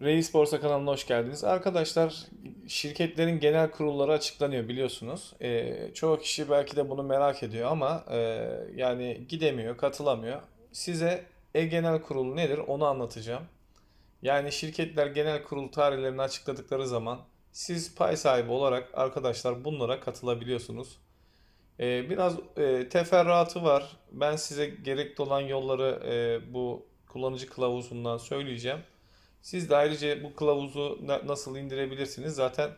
Reis Borsa kanalına hoş geldiniz. Arkadaşlar şirketlerin genel kurulları açıklanıyor biliyorsunuz. Ee, çoğu kişi belki de bunu merak ediyor ama e, yani gidemiyor, katılamıyor. Size e-genel kurulu nedir onu anlatacağım. Yani şirketler genel kurul tarihlerini açıkladıkları zaman siz pay sahibi olarak arkadaşlar bunlara katılabiliyorsunuz. Ee, biraz e, teferruatı var. Ben size gerekli olan yolları e, bu kullanıcı kılavuzundan söyleyeceğim. Siz de ayrıca bu kılavuzu na- nasıl indirebilirsiniz? Zaten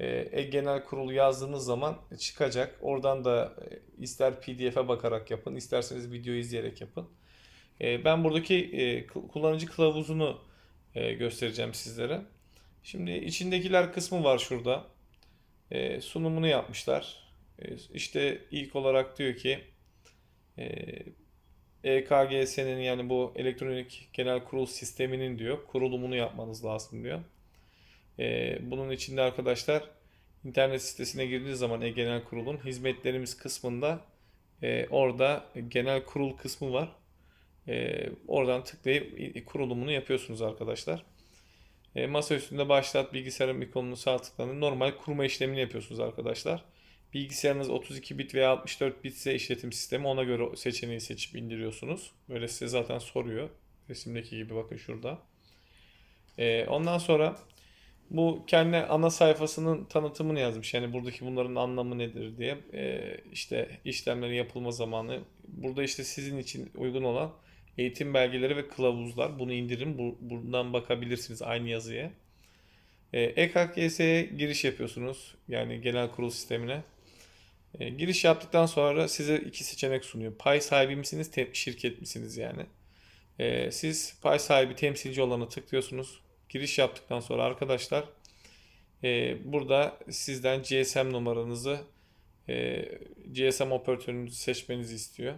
e, e-genel kurulu yazdığınız zaman çıkacak. Oradan da e, ister PDF'e bakarak yapın, isterseniz video izleyerek yapın. E, ben buradaki e, ku- kullanıcı kılavuzunu e, göstereceğim sizlere. Şimdi içindekiler kısmı var şurada. E, sunumunu yapmışlar. E, işte ilk olarak diyor ki e, EKGS'nin yani bu elektronik genel kurul sisteminin diyor kurulumunu yapmanız lazım diyor. Ee, bunun içinde arkadaşlar internet sitesine girdiğiniz zaman e-genel kurulun hizmetlerimiz kısmında e, orada genel kurul kısmı var. E, oradan tıklayıp kurulumunu yapıyorsunuz arkadaşlar. E, masa üstünde başlat bilgisayarın ikonunu sağ tıklayın. Normal kurma işlemini yapıyorsunuz arkadaşlar. Bilgisayarınız 32 bit veya 64 bit ise işletim sistemi ona göre seçeneği seçip indiriyorsunuz. Böyle size zaten soruyor. Resimdeki gibi bakın şurada. Ee, ondan sonra bu kendi ana sayfasının tanıtımını yazmış. Yani buradaki bunların anlamı nedir diye. Ee, işte işlemlerin yapılma zamanı. Burada işte sizin için uygun olan eğitim belgeleri ve kılavuzlar. Bunu indirin. Bu, buradan bakabilirsiniz aynı yazıya. Ee, EKGS'ye giriş yapıyorsunuz. Yani genel kurul sistemine. E, giriş yaptıktan sonra size iki seçenek sunuyor. Pay sahibi misiniz, şirket misiniz yani. E, siz pay sahibi temsilci olanı tıklıyorsunuz. Giriş yaptıktan sonra arkadaşlar e, burada sizden GSM numaranızı, e, GSM operatörünüzü seçmenizi istiyor.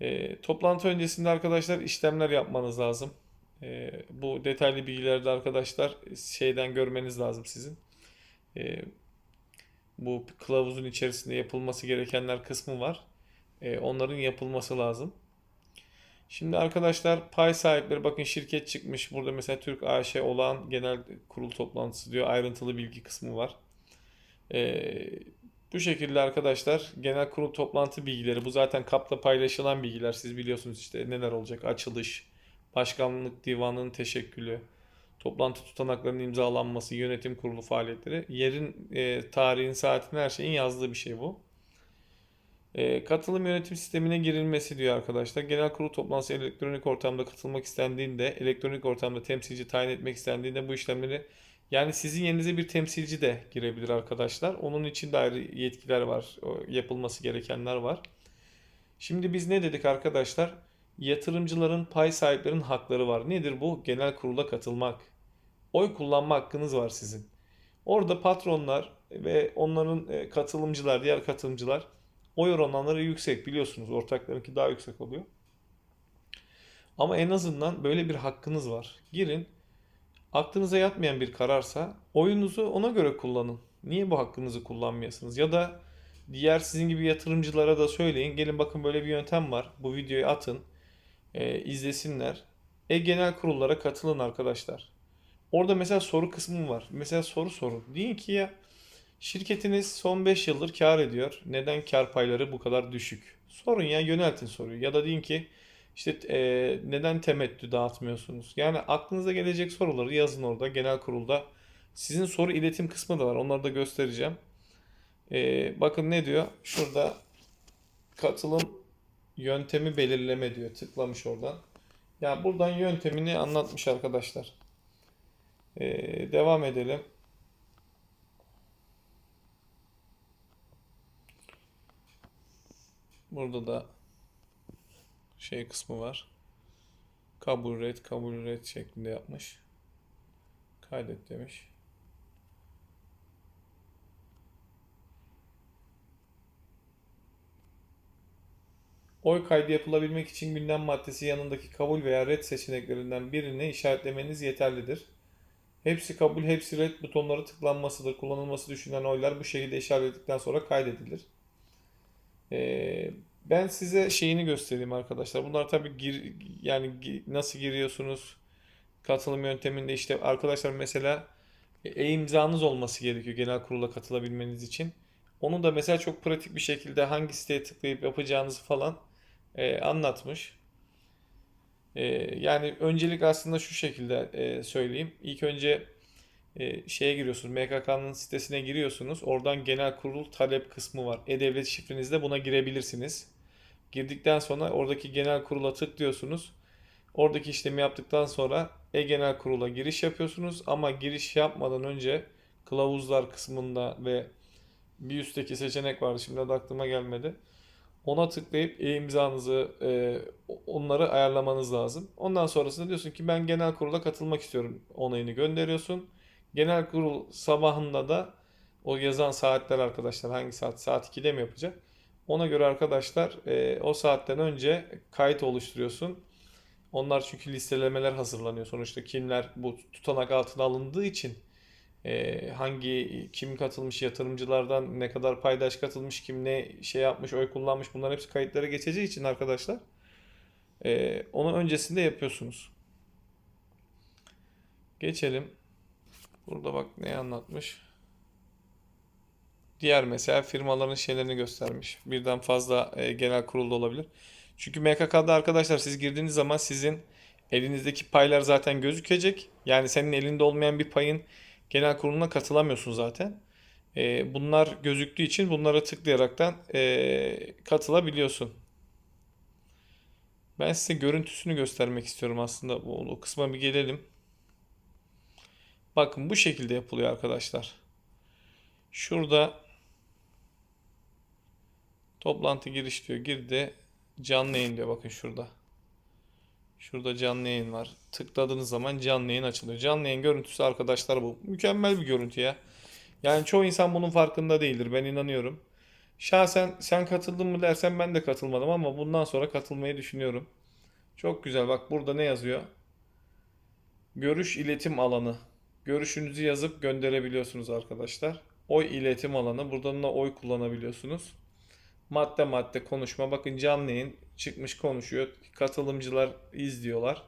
E, toplantı öncesinde arkadaşlar işlemler yapmanız lazım. E, bu detaylı bilgileri de arkadaşlar şeyden görmeniz lazım sizin. E, bu kılavuzun içerisinde yapılması gerekenler kısmı var. E, onların yapılması lazım. Şimdi arkadaşlar pay sahipleri bakın şirket çıkmış. Burada mesela Türk AŞ olan genel kurul toplantısı diyor. Ayrıntılı bilgi kısmı var. E, bu şekilde arkadaşlar genel kurul toplantı bilgileri bu zaten kapta paylaşılan bilgiler. Siz biliyorsunuz işte neler olacak. Açılış, başkanlık divanının teşekkülü, toplantı tutanaklarının imzalanması, yönetim kurulu faaliyetleri, yerin, e, tarihin, saatin her şeyin yazdığı bir şey bu. E, katılım yönetim sistemine girilmesi diyor arkadaşlar. Genel kurul toplantısı elektronik ortamda katılmak istendiğinde, elektronik ortamda temsilci tayin etmek istendiğinde bu işlemleri yani sizin yerinize bir temsilci de girebilir arkadaşlar. Onun için de ayrı yetkiler var, yapılması gerekenler var. Şimdi biz ne dedik arkadaşlar? Yatırımcıların, pay sahiplerinin hakları var. Nedir bu? Genel kurula katılmak. Oy kullanma hakkınız var sizin. Orada patronlar ve onların e, katılımcılar, diğer katılımcılar oy oranları yüksek biliyorsunuz. Ortaklarınki daha yüksek oluyor. Ama en azından böyle bir hakkınız var. Girin. Aklınıza yatmayan bir kararsa oyunuzu ona göre kullanın. Niye bu hakkınızı kullanmayasınız? Ya da diğer sizin gibi yatırımcılara da söyleyin. Gelin bakın böyle bir yöntem var. Bu videoyu atın. E, izlesinler. E genel kurullara katılın arkadaşlar. Orada mesela soru kısmı var. Mesela soru sorun. Deyin ki ya şirketiniz son 5 yıldır kar ediyor. Neden kar payları bu kadar düşük? Sorun ya yöneltin soruyu. Ya da deyin ki işte e, neden temettü dağıtmıyorsunuz? Yani aklınıza gelecek soruları yazın orada genel kurulda. Sizin soru iletim kısmı da var. Onları da göstereceğim. E, bakın ne diyor? Şurada katılım yöntemi belirleme diyor. Tıklamış oradan. Ya buradan yöntemini anlatmış arkadaşlar. Ee, devam edelim. Burada da şey kısmı var. Kabul et, kabul et şeklinde yapmış. Kaydet demiş. Oy kaydı yapılabilmek için gündem maddesi yanındaki kabul veya red seçeneklerinden birini işaretlemeniz yeterlidir. Hepsi kabul, hepsi red butonları tıklanmasıdır. Kullanılması düşünülen oylar bu şekilde işaretledikten sonra kaydedilir. Ee, ben size şeyini göstereyim arkadaşlar. Bunlar tabii gir, yani nasıl giriyorsunuz, Katılım yönteminde işte arkadaşlar mesela e-imzanız olması gerekiyor genel kurula katılabilmeniz için. Onu da mesela çok pratik bir şekilde hangi siteye tıklayıp yapacağınızı falan e, anlatmış. E, yani öncelik aslında şu şekilde e, söyleyeyim. İlk önce e, şeye giriyorsunuz. MKK'nın sitesine giriyorsunuz. Oradan genel kurul talep kısmı var. E-Devlet şifrenizle buna girebilirsiniz. Girdikten sonra oradaki genel kurula tıklıyorsunuz. Oradaki işlemi yaptıktan sonra e-genel kurula giriş yapıyorsunuz. Ama giriş yapmadan önce kılavuzlar kısmında ve bir üstteki seçenek vardı. Şimdi adı aklıma gelmedi. Ona tıklayıp e-imzanızı e, onları ayarlamanız lazım. Ondan sonrasında diyorsun ki ben genel kurula katılmak istiyorum onayını gönderiyorsun. Genel kurul sabahında da o yazan saatler arkadaşlar hangi saat? Saat 2'de mi yapacak? Ona göre arkadaşlar e, o saatten önce kayıt oluşturuyorsun. Onlar çünkü listelemeler hazırlanıyor. Sonuçta kimler bu tutanak altına alındığı için e, hangi kim katılmış yatırımcılardan ne kadar paydaş katılmış kim ne şey yapmış oy kullanmış bunların hepsi kayıtlara geçeceği için arkadaşlar e, onu öncesinde yapıyorsunuz. Geçelim. Burada bak ne anlatmış. Diğer mesela firmaların şeylerini göstermiş. Birden fazla e, genel kurulda olabilir. Çünkü MKK'da arkadaşlar siz girdiğiniz zaman sizin elinizdeki paylar zaten gözükecek. Yani senin elinde olmayan bir payın genel kuruluna katılamıyorsun zaten. E, bunlar gözüktüğü için bunlara tıklayaraktan e, katılabiliyorsun. Ben size görüntüsünü göstermek istiyorum aslında. O, o kısma bir gelelim. Bakın bu şekilde yapılıyor arkadaşlar. Şurada toplantı giriş diyor. Girdi. Canlı yayın diyor. Bakın şurada. Şurada canlı yayın var. Tıkladığınız zaman canlı yayın açılıyor. Canlı yayın görüntüsü arkadaşlar bu. Mükemmel bir görüntü ya. Yani çoğu insan bunun farkında değildir. Ben inanıyorum. Şahsen sen katıldın mı dersen ben de katılmadım ama bundan sonra katılmayı düşünüyorum. Çok güzel. Bak burada ne yazıyor? Görüş iletim alanı. Görüşünüzü yazıp gönderebiliyorsunuz arkadaşlar. Oy iletim alanı. Buradan da oy kullanabiliyorsunuz. Madde madde konuşma. Bakın canlı yayın çıkmış konuşuyor. Katılımcılar izliyorlar.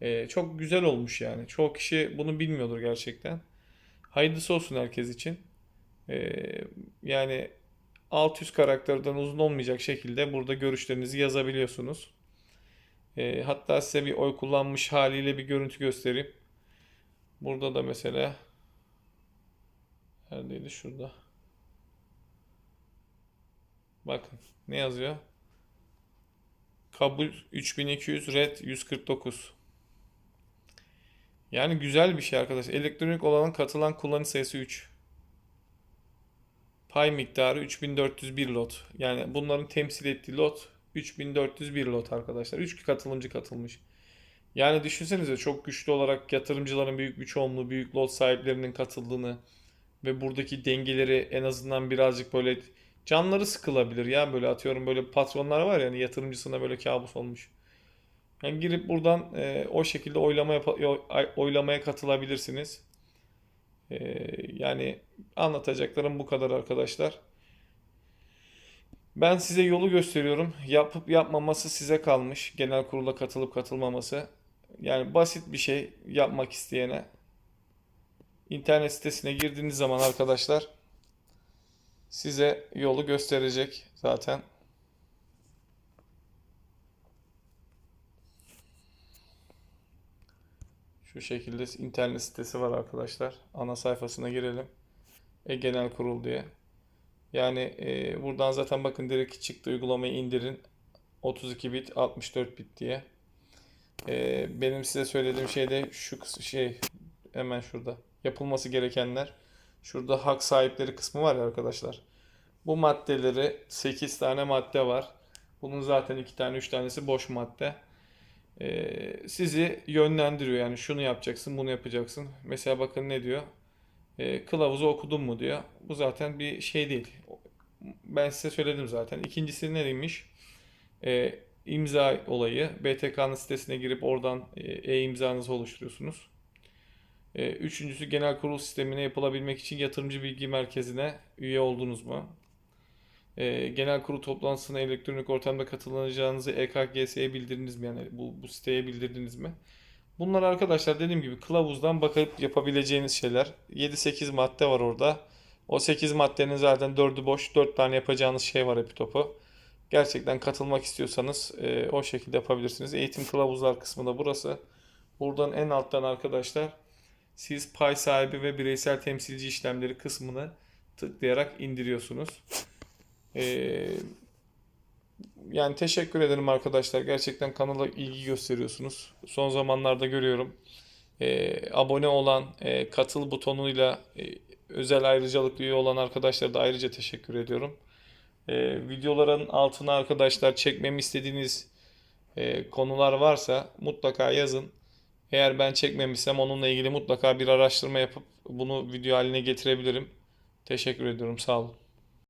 Ee, çok güzel olmuş yani. Çoğu kişi bunu bilmiyordur gerçekten. Hayırlısı olsun herkes için. Ee, yani 600 karakterden uzun olmayacak şekilde burada görüşlerinizi yazabiliyorsunuz. Ee, hatta size bir oy kullanmış haliyle bir görüntü göstereyim. Burada da mesela neredeydi şurada. Bakın ne yazıyor? Kabul 3200 red 149. Yani güzel bir şey arkadaşlar. Elektronik olanın katılan kullanıcı sayısı 3. Pay miktarı 3401 lot. Yani bunların temsil ettiği lot 3401 lot arkadaşlar. 3 katılımcı katılmış. Yani düşünsenize çok güçlü olarak yatırımcıların büyük bir çoğunluğu, büyük lot sahiplerinin katıldığını ve buradaki dengeleri en azından birazcık böyle canları sıkılabilir ya böyle atıyorum böyle patronlar var yani yatırımcısına böyle kabus olmuş. Yani girip buradan e, o şekilde oylama yap oylamaya katılabilirsiniz. E, yani anlatacaklarım bu kadar arkadaşlar. Ben size yolu gösteriyorum. Yapıp yapmaması size kalmış. Genel kurula katılıp katılmaması. Yani basit bir şey yapmak isteyene. internet sitesine girdiğiniz zaman arkadaşlar size yolu gösterecek zaten. Şu şekilde internet sitesi var arkadaşlar. Ana sayfasına girelim. E genel kurul diye. Yani e, buradan zaten bakın direkt çıktı uygulamayı indirin. 32 bit 64 bit diye. E, benim size söylediğim şey de şu şey hemen şurada. Yapılması gerekenler. Şurada hak sahipleri kısmı var ya arkadaşlar. Bu maddeleri 8 tane madde var. Bunun zaten 2 tane 3 tanesi boş madde. Ee, sizi yönlendiriyor yani şunu yapacaksın bunu yapacaksın. Mesela bakın ne diyor. Ee, kılavuzu okudun mu diyor. Bu zaten bir şey değil. Ben size söyledim zaten. İkincisi neymiş? Ee, imza olayı. BTK'nın sitesine girip oradan e, e-imzanızı oluşturuyorsunuz. Ee, üçüncüsü genel kurul sistemine yapılabilmek için yatırımcı bilgi merkezine üye oldunuz mu? Ee, genel kurul toplantısına elektronik ortamda katılacağınızı EKGS'ye bildirdiniz mi? Yani bu, bu siteye bildirdiniz mi? Bunlar arkadaşlar dediğim gibi kılavuzdan bakıp yapabileceğiniz şeyler. 7-8 madde var orada. O 8 maddenin zaten 4'ü boş. 4 tane yapacağınız şey var Epitop'u. Gerçekten katılmak istiyorsanız e, o şekilde yapabilirsiniz. Eğitim kılavuzlar kısmı da burası. Buradan en alttan arkadaşlar siz pay sahibi ve bireysel temsilci işlemleri kısmını tıklayarak indiriyorsunuz. Ee, yani teşekkür ederim arkadaşlar. Gerçekten kanala ilgi gösteriyorsunuz. Son zamanlarda görüyorum. Ee, abone olan, e, katıl butonuyla e, özel ayrıcalıklı üye olan arkadaşlara da ayrıca teşekkür ediyorum. Ee, videoların altına arkadaşlar çekmemi istediğiniz e, konular varsa mutlaka yazın. Eğer ben çekmemişsem onunla ilgili mutlaka bir araştırma yapıp bunu video haline getirebilirim. Teşekkür ediyorum. Sağ olun.